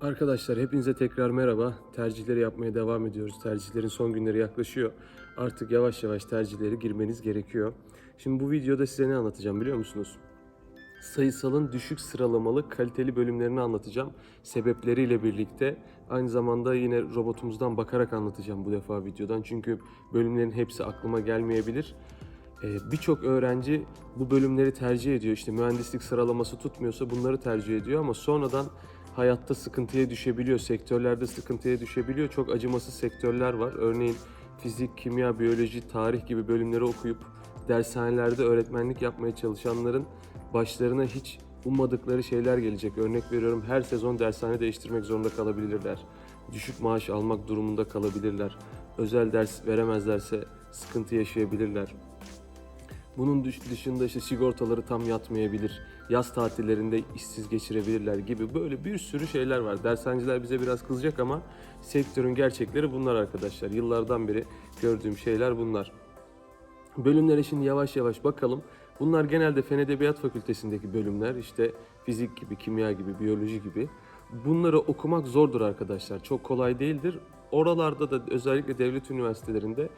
Arkadaşlar hepinize tekrar merhaba. Tercihleri yapmaya devam ediyoruz. Tercihlerin son günleri yaklaşıyor. Artık yavaş yavaş tercihleri girmeniz gerekiyor. Şimdi bu videoda size ne anlatacağım biliyor musunuz? Sayısalın düşük sıralamalı kaliteli bölümlerini anlatacağım. Sebepleriyle birlikte aynı zamanda yine robotumuzdan bakarak anlatacağım bu defa videodan. Çünkü bölümlerin hepsi aklıma gelmeyebilir. Ee, Birçok öğrenci bu bölümleri tercih ediyor. İşte mühendislik sıralaması tutmuyorsa bunları tercih ediyor ama sonradan hayatta sıkıntıya düşebiliyor, sektörlerde sıkıntıya düşebiliyor. Çok acımasız sektörler var. Örneğin fizik, kimya, biyoloji, tarih gibi bölümleri okuyup dershanelerde öğretmenlik yapmaya çalışanların başlarına hiç ummadıkları şeyler gelecek. Örnek veriyorum her sezon dershane değiştirmek zorunda kalabilirler. Düşük maaş almak durumunda kalabilirler. Özel ders veremezlerse sıkıntı yaşayabilirler. Bunun dış- dışında işte sigortaları tam yatmayabilir. Yaz tatillerinde işsiz geçirebilirler gibi böyle bir sürü şeyler var. Dershaneciler bize biraz kızacak ama sektörün gerçekleri bunlar arkadaşlar. Yıllardan beri gördüğüm şeyler bunlar. Bölümlere şimdi yavaş yavaş bakalım. Bunlar genelde Fen Edebiyat Fakültesindeki bölümler. İşte fizik gibi, kimya gibi, biyoloji gibi. Bunları okumak zordur arkadaşlar. Çok kolay değildir. Oralarda da özellikle devlet üniversitelerinde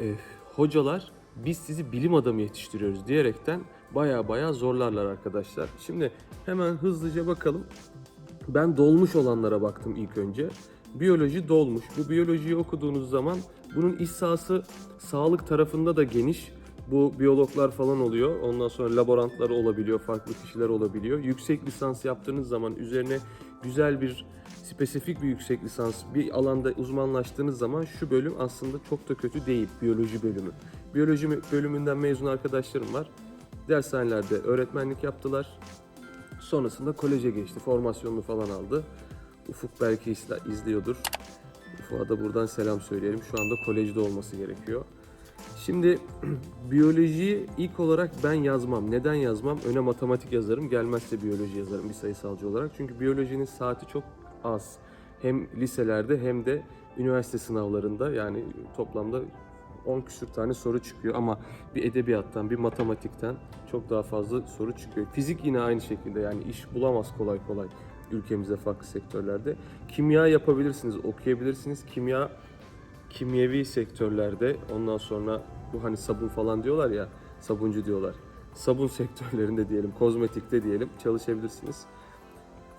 e, hocalar biz sizi bilim adamı yetiştiriyoruz diyerekten baya baya zorlarlar arkadaşlar. Şimdi hemen hızlıca bakalım. Ben dolmuş olanlara baktım ilk önce. Biyoloji dolmuş. Bu biyolojiyi okuduğunuz zaman bunun iş sağlık tarafında da geniş. Bu biyologlar falan oluyor. Ondan sonra laborantları olabiliyor, farklı kişiler olabiliyor. Yüksek lisans yaptığınız zaman üzerine güzel bir spesifik bir yüksek lisans bir alanda uzmanlaştığınız zaman şu bölüm aslında çok da kötü değil biyoloji bölümü. Biyoloji bölümünden mezun arkadaşlarım var. Dershanelerde öğretmenlik yaptılar. Sonrasında koleje geçti. Formasyonunu falan aldı. Ufuk belki izliyordur. Ufuk'a da buradan selam söyleyelim. Şu anda kolejde olması gerekiyor. Şimdi biyolojiyi ilk olarak ben yazmam. Neden yazmam? Öne matematik yazarım. Gelmezse biyoloji yazarım bir sayısalcı olarak. Çünkü biyolojinin saati çok az. Hem liselerde hem de üniversite sınavlarında yani toplamda 10 küsür tane soru çıkıyor ama bir edebiyattan, bir matematikten çok daha fazla soru çıkıyor. Fizik yine aynı şekilde yani iş bulamaz kolay kolay ülkemizde farklı sektörlerde. Kimya yapabilirsiniz, okuyabilirsiniz. Kimya kimyevi sektörlerde ondan sonra bu hani sabun falan diyorlar ya sabuncu diyorlar. Sabun sektörlerinde diyelim, kozmetikte diyelim çalışabilirsiniz.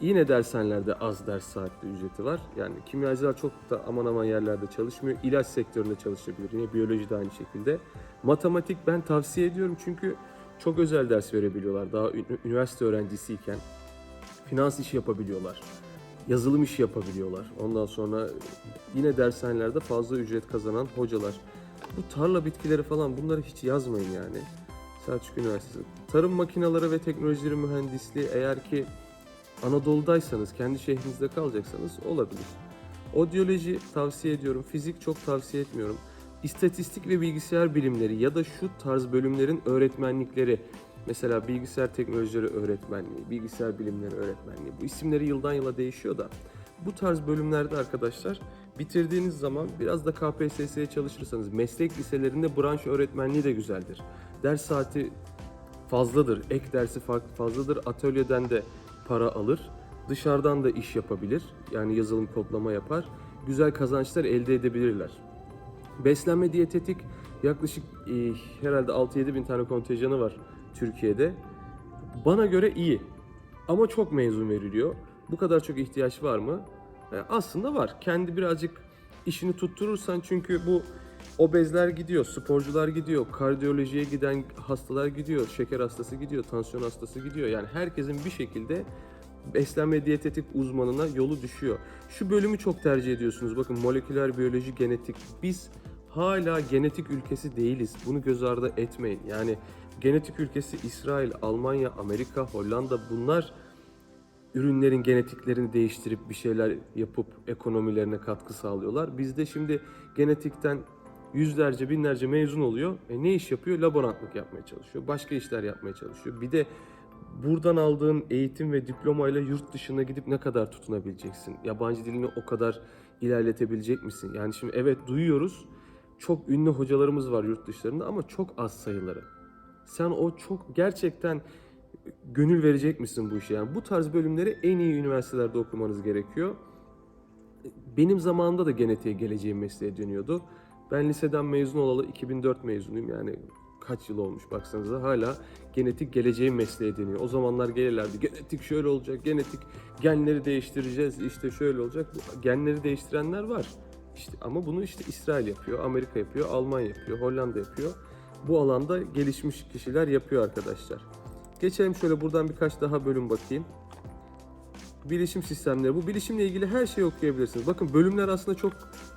Yine dershanelerde az ders saatli ücreti var. Yani kimyacılar çok da aman aman yerlerde çalışmıyor. İlaç sektöründe çalışabilir. Yine biyoloji de aynı şekilde. Matematik ben tavsiye ediyorum çünkü çok özel ders verebiliyorlar. Daha üniversite öğrencisiyken finans işi yapabiliyorlar. Yazılım işi yapabiliyorlar. Ondan sonra yine dershanelerde fazla ücret kazanan hocalar. Bu tarla bitkileri falan bunları hiç yazmayın yani. Selçuk Üniversitesi. Tarım makineleri ve teknolojileri mühendisliği eğer ki Anadolu'daysanız, kendi şehrinizde kalacaksanız olabilir. Odyoloji tavsiye ediyorum. Fizik çok tavsiye etmiyorum. İstatistik ve bilgisayar bilimleri ya da şu tarz bölümlerin öğretmenlikleri. Mesela bilgisayar teknolojileri öğretmenliği, bilgisayar bilimleri öğretmenliği. Bu isimleri yıldan yıla değişiyor da. Bu tarz bölümlerde arkadaşlar bitirdiğiniz zaman biraz da KPSS'ye çalışırsanız meslek liselerinde branş öğretmenliği de güzeldir. Ders saati fazladır. Ek dersi fazladır. Atölyeden de para alır. Dışarıdan da iş yapabilir. Yani yazılım kodlama yapar. Güzel kazançlar elde edebilirler. Beslenme diyetetik yaklaşık e, herhalde 6-7 bin tane kontenjanı var Türkiye'de. Bana göre iyi. Ama çok mezun veriliyor. Bu kadar çok ihtiyaç var mı? E, aslında var. Kendi birazcık işini tutturursan çünkü bu obezler gidiyor, sporcular gidiyor, kardiyolojiye giden hastalar gidiyor, şeker hastası gidiyor, tansiyon hastası gidiyor. Yani herkesin bir şekilde beslenme diyetetik uzmanına yolu düşüyor. Şu bölümü çok tercih ediyorsunuz. Bakın moleküler biyoloji, genetik. Biz hala genetik ülkesi değiliz. Bunu göz ardı etmeyin. Yani genetik ülkesi İsrail, Almanya, Amerika, Hollanda bunlar ürünlerin genetiklerini değiştirip bir şeyler yapıp ekonomilerine katkı sağlıyorlar. Bizde şimdi genetikten yüzlerce, binlerce mezun oluyor. E ne iş yapıyor? Laborantlık yapmaya çalışıyor. Başka işler yapmaya çalışıyor. Bir de buradan aldığın eğitim ve diplomayla yurt dışına gidip ne kadar tutunabileceksin? Yabancı dilini o kadar ilerletebilecek misin? Yani şimdi evet duyuyoruz. Çok ünlü hocalarımız var yurt dışlarında ama çok az sayıları. Sen o çok gerçekten gönül verecek misin bu işe? Yani bu tarz bölümleri en iyi üniversitelerde okumanız gerekiyor. Benim zamanımda da genetiğe geleceğim mesleğe dönüyordu. Ben liseden mezun olalı 2004 mezunuyum yani kaç yıl olmuş baksanıza hala genetik geleceğin mesleğe deniyor. O zamanlar gelirlerdi genetik şöyle olacak, genetik genleri değiştireceğiz işte şöyle olacak. Genleri değiştirenler var. İşte ama bunu işte İsrail yapıyor, Amerika yapıyor, Almanya yapıyor, Hollanda yapıyor. Bu alanda gelişmiş kişiler yapıyor arkadaşlar. Geçelim şöyle buradan birkaç daha bölüm bakayım. Bilişim sistemleri. Bu bilişimle ilgili her şeyi okuyabilirsiniz. Bakın bölümler aslında çok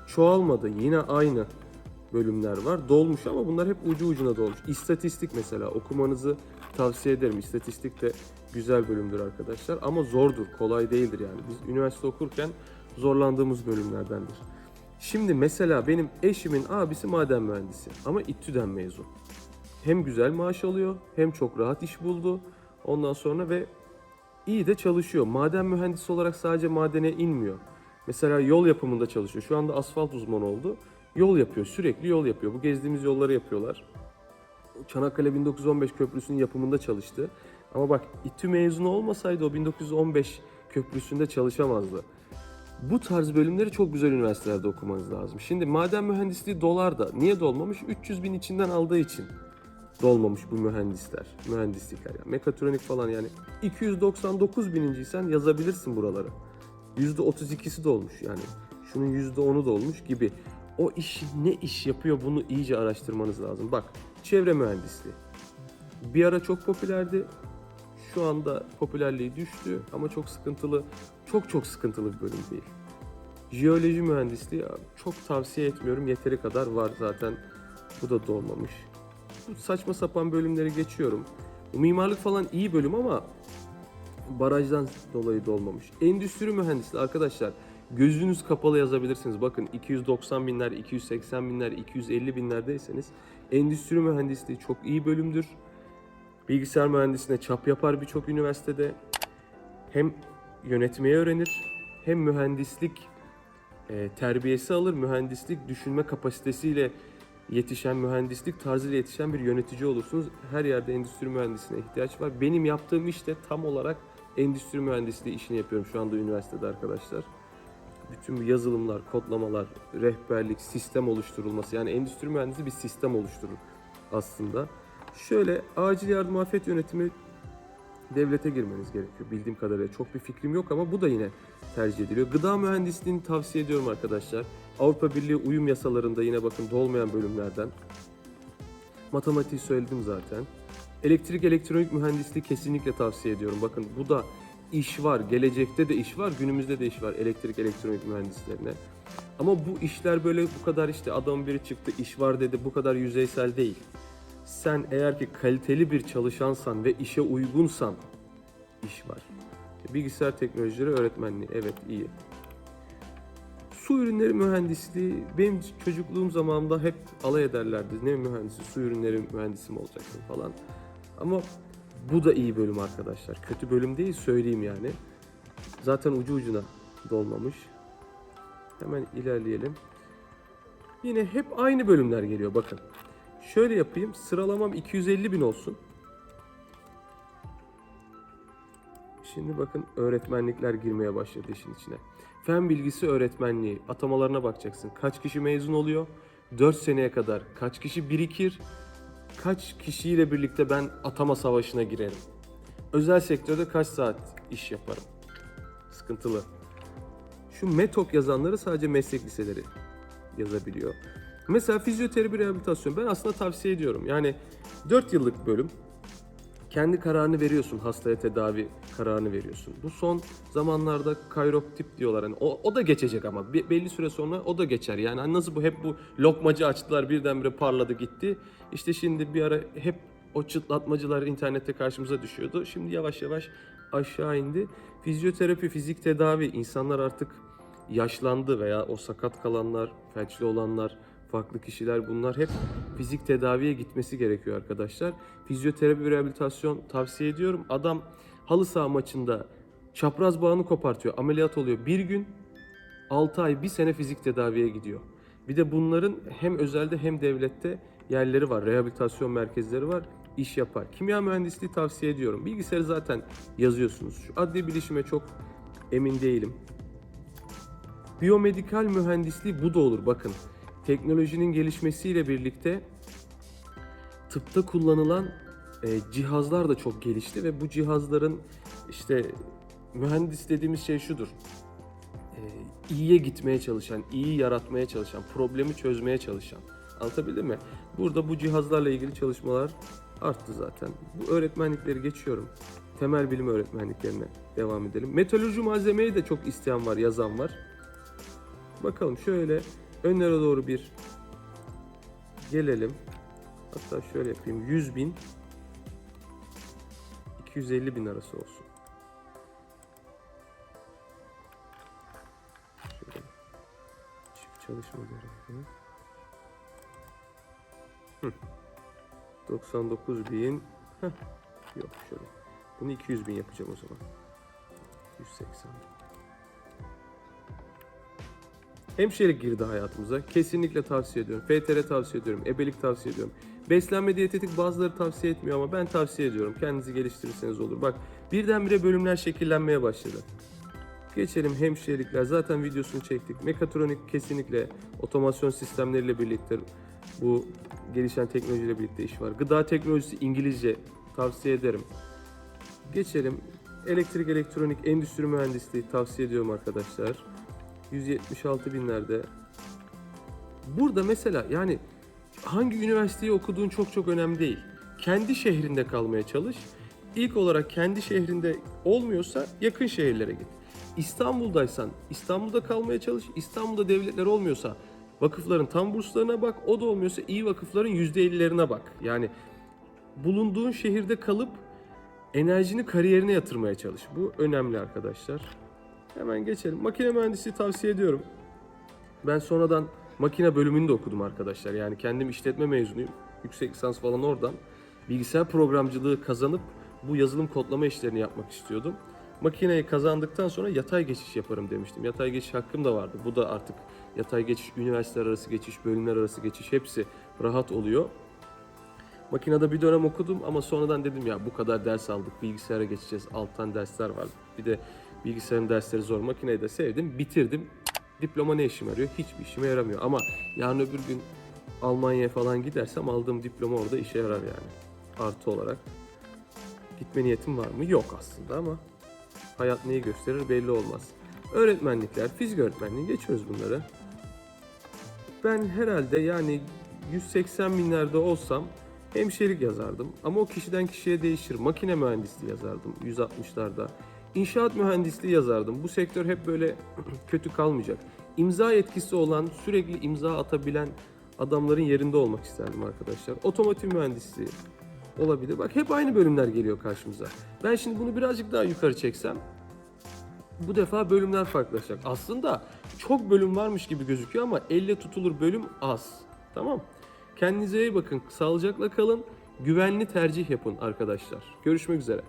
çoğalmadı. Yine aynı bölümler var. Dolmuş ama bunlar hep ucu ucuna dolmuş. İstatistik mesela okumanızı tavsiye ederim. İstatistik de güzel bölümdür arkadaşlar ama zordur, kolay değildir yani. Biz üniversite okurken zorlandığımız bölümlerdendir. Şimdi mesela benim eşimin abisi maden mühendisi ama İTÜ'den mezun. Hem güzel maaş alıyor hem çok rahat iş buldu. Ondan sonra ve iyi de çalışıyor. Maden mühendisi olarak sadece madene inmiyor. Mesela yol yapımında çalışıyor. Şu anda asfalt uzmanı oldu. Yol yapıyor, sürekli yol yapıyor. Bu gezdiğimiz yolları yapıyorlar. Çanakkale 1915 Köprüsü'nün yapımında çalıştı. Ama bak İTÜ mezunu olmasaydı o 1915 köprüsünde çalışamazdı. Bu tarz bölümleri çok güzel üniversitelerde okumanız lazım. Şimdi maden mühendisliği dolar da niye dolmamış? 300 bin içinden aldığı için dolmamış bu mühendisler, mühendislikler. Yani mekatronik falan yani 299 bininciysen yazabilirsin buraları. %32'si dolmuş yani. Şunun %10'u dolmuş gibi. O iş ne iş yapıyor bunu iyice araştırmanız lazım. Bak çevre mühendisliği. Bir ara çok popülerdi. Şu anda popülerliği düştü ama çok sıkıntılı, çok çok sıkıntılı bir bölüm değil. Jeoloji mühendisliği çok tavsiye etmiyorum. Yeteri kadar var zaten. Bu da dolmamış. Bu saçma sapan bölümleri geçiyorum. Bu mimarlık falan iyi bölüm ama barajdan dolayı dolmamış. Endüstri mühendisliği arkadaşlar gözünüz kapalı yazabilirsiniz. Bakın 290 binler, 280 binler, 250 binlerdeyseniz endüstri mühendisliği çok iyi bölümdür. Bilgisayar mühendisliğine çap yapar birçok üniversitede. Hem yönetmeyi öğrenir hem mühendislik e, terbiyesi alır. Mühendislik düşünme kapasitesiyle yetişen, mühendislik tarzıyla yetişen bir yönetici olursunuz. Her yerde endüstri mühendisine ihtiyaç var. Benim yaptığım iş de tam olarak endüstri mühendisliği işini yapıyorum şu anda üniversitede arkadaşlar. Bütün bu yazılımlar, kodlamalar, rehberlik, sistem oluşturulması. Yani endüstri mühendisi bir sistem oluşturur aslında. Şöyle acil yardım afet yönetimi devlete girmeniz gerekiyor bildiğim kadarıyla. Çok bir fikrim yok ama bu da yine tercih ediliyor. Gıda mühendisliğini tavsiye ediyorum arkadaşlar. Avrupa Birliği uyum yasalarında yine bakın dolmayan bölümlerden. Matematiği söyledim zaten. Elektrik elektronik mühendisliği kesinlikle tavsiye ediyorum. Bakın bu da iş var. Gelecekte de iş var. Günümüzde de iş var elektrik elektronik mühendislerine. Ama bu işler böyle bu kadar işte adam biri çıktı iş var dedi bu kadar yüzeysel değil. Sen eğer ki kaliteli bir çalışansan ve işe uygunsan iş var. Bilgisayar teknolojileri öğretmenliği evet iyi. Su ürünleri mühendisliği benim çocukluğum zamanında hep alay ederlerdi. Ne mühendisi, su ürünleri mühendisi mi olacaksın falan. Ama bu da iyi bölüm arkadaşlar. Kötü bölüm değil söyleyeyim yani. Zaten ucu ucuna dolmamış. Hemen ilerleyelim. Yine hep aynı bölümler geliyor bakın. Şöyle yapayım. Sıralamam 250 bin olsun. Şimdi bakın öğretmenlikler girmeye başladı işin içine. Fen bilgisi öğretmenliği atamalarına bakacaksın. Kaç kişi mezun oluyor? 4 seneye kadar kaç kişi birikir? Kaç kişiyle birlikte ben atama savaşına girerim? Özel sektörde kaç saat iş yaparım? Sıkıntılı. Şu METOK yazanları sadece meslek liseleri yazabiliyor. Mesela fizyoterapi rehabilitasyon ben aslında tavsiye ediyorum. Yani 4 yıllık bölüm kendi kararını veriyorsun hastaya tedavi kararını veriyorsun. Bu son zamanlarda kayroptip diyorlar. Yani o, o da geçecek ama Be- belli süre sonra o da geçer. Yani hani nasıl bu hep bu lokmacı açtılar birdenbire parladı gitti. İşte şimdi bir ara hep o çıtlatmacılar internette karşımıza düşüyordu. Şimdi yavaş yavaş aşağı indi. Fizyoterapi, fizik tedavi insanlar artık yaşlandı veya o sakat kalanlar, felçli olanlar, farklı kişiler bunlar hep fizik tedaviye gitmesi gerekiyor arkadaşlar. Fizyoterapi rehabilitasyon tavsiye ediyorum. Adam halı saha maçında çapraz bağını kopartıyor, ameliyat oluyor. Bir gün 6 ay, 1 sene fizik tedaviye gidiyor. Bir de bunların hem özelde hem devlette yerleri var, rehabilitasyon merkezleri var. iş yapar. Kimya mühendisliği tavsiye ediyorum. Bilgisayarı zaten yazıyorsunuz. Şu adli bilişime çok emin değilim. Biyomedikal mühendisliği bu da olur. Bakın teknolojinin gelişmesiyle birlikte tıpta kullanılan e, cihazlar da çok gelişti ve bu cihazların işte mühendis dediğimiz şey şudur. E, iyiye gitmeye çalışan, iyi yaratmaya çalışan, problemi çözmeye çalışan. Anlatabildim mi? Burada bu cihazlarla ilgili çalışmalar arttı zaten. Bu öğretmenlikleri geçiyorum. Temel bilim öğretmenliklerine devam edelim. Metalurji malzemeyi de çok isteyen var, yazan var. Bakalım şöyle önlere doğru bir gelelim. Hatta şöyle yapayım. 100 bin 250 bin arası olsun. Şöyle. Çift çalışma görevi. Hı. 99 bin. Heh. Yok şöyle. Bunu 200 bin yapacağım o zaman. 180 bin. Hemşirelik girdi hayatımıza. Kesinlikle tavsiye ediyorum. FTR tavsiye ediyorum. Ebelik tavsiye ediyorum. Beslenme diyetetik bazıları tavsiye etmiyor ama ben tavsiye ediyorum. Kendinizi geliştirirseniz olur. Bak birdenbire bölümler şekillenmeye başladı. Geçelim hemşirelikler. Zaten videosunu çektik. Mekatronik kesinlikle otomasyon sistemleriyle birlikte bu gelişen teknolojiyle birlikte iş var. Gıda teknolojisi İngilizce tavsiye ederim. Geçelim. Elektrik, elektronik, endüstri mühendisliği tavsiye ediyorum arkadaşlar. 176 binlerde. Burada mesela yani hangi üniversiteyi okuduğun çok çok önemli değil. Kendi şehrinde kalmaya çalış. İlk olarak kendi şehrinde olmuyorsa yakın şehirlere git. İstanbul'daysan İstanbul'da kalmaya çalış. İstanbul'da devletler olmuyorsa vakıfların tam burslarına bak. O da olmuyorsa iyi vakıfların %50'lerine bak. Yani bulunduğun şehirde kalıp enerjini kariyerine yatırmaya çalış. Bu önemli arkadaşlar. Hemen geçelim. Makine mühendisliği tavsiye ediyorum. Ben sonradan makine bölümünü de okudum arkadaşlar. Yani kendim işletme mezunuyum. Yüksek lisans falan oradan. Bilgisayar programcılığı kazanıp bu yazılım kodlama işlerini yapmak istiyordum. Makineyi kazandıktan sonra yatay geçiş yaparım demiştim. Yatay geçiş hakkım da vardı. Bu da artık yatay geçiş, üniversiteler arası geçiş, bölümler arası geçiş hepsi rahat oluyor. Makinede bir dönem okudum ama sonradan dedim ya bu kadar ders aldık bilgisayara geçeceğiz. Alttan dersler var. Bir de bilgisayarın dersleri zor. Makineyi de sevdim. Bitirdim. Diploma ne işime yarıyor? Hiçbir işime yaramıyor. Ama yarın öbür gün Almanya'ya falan gidersem aldığım diploma orada işe yarar yani. Artı olarak. Gitme niyetim var mı? Yok aslında ama hayat neyi gösterir belli olmaz. Öğretmenlikler, fizik öğretmenliği geçiyoruz bunları. Ben herhalde yani 180 binlerde olsam hemşirelik yazardım. Ama o kişiden kişiye değişir. Makine mühendisliği yazardım 160'larda. İnşaat mühendisliği yazardım. Bu sektör hep böyle kötü kalmayacak. İmza yetkisi olan, sürekli imza atabilen adamların yerinde olmak isterdim arkadaşlar. Otomotiv mühendisliği olabilir. Bak hep aynı bölümler geliyor karşımıza. Ben şimdi bunu birazcık daha yukarı çeksem bu defa bölümler farklılaşacak. Aslında çok bölüm varmış gibi gözüküyor ama elle tutulur bölüm az. Tamam? Kendinize iyi bakın. Sağlıcakla kalın. Güvenli tercih yapın arkadaşlar. Görüşmek üzere.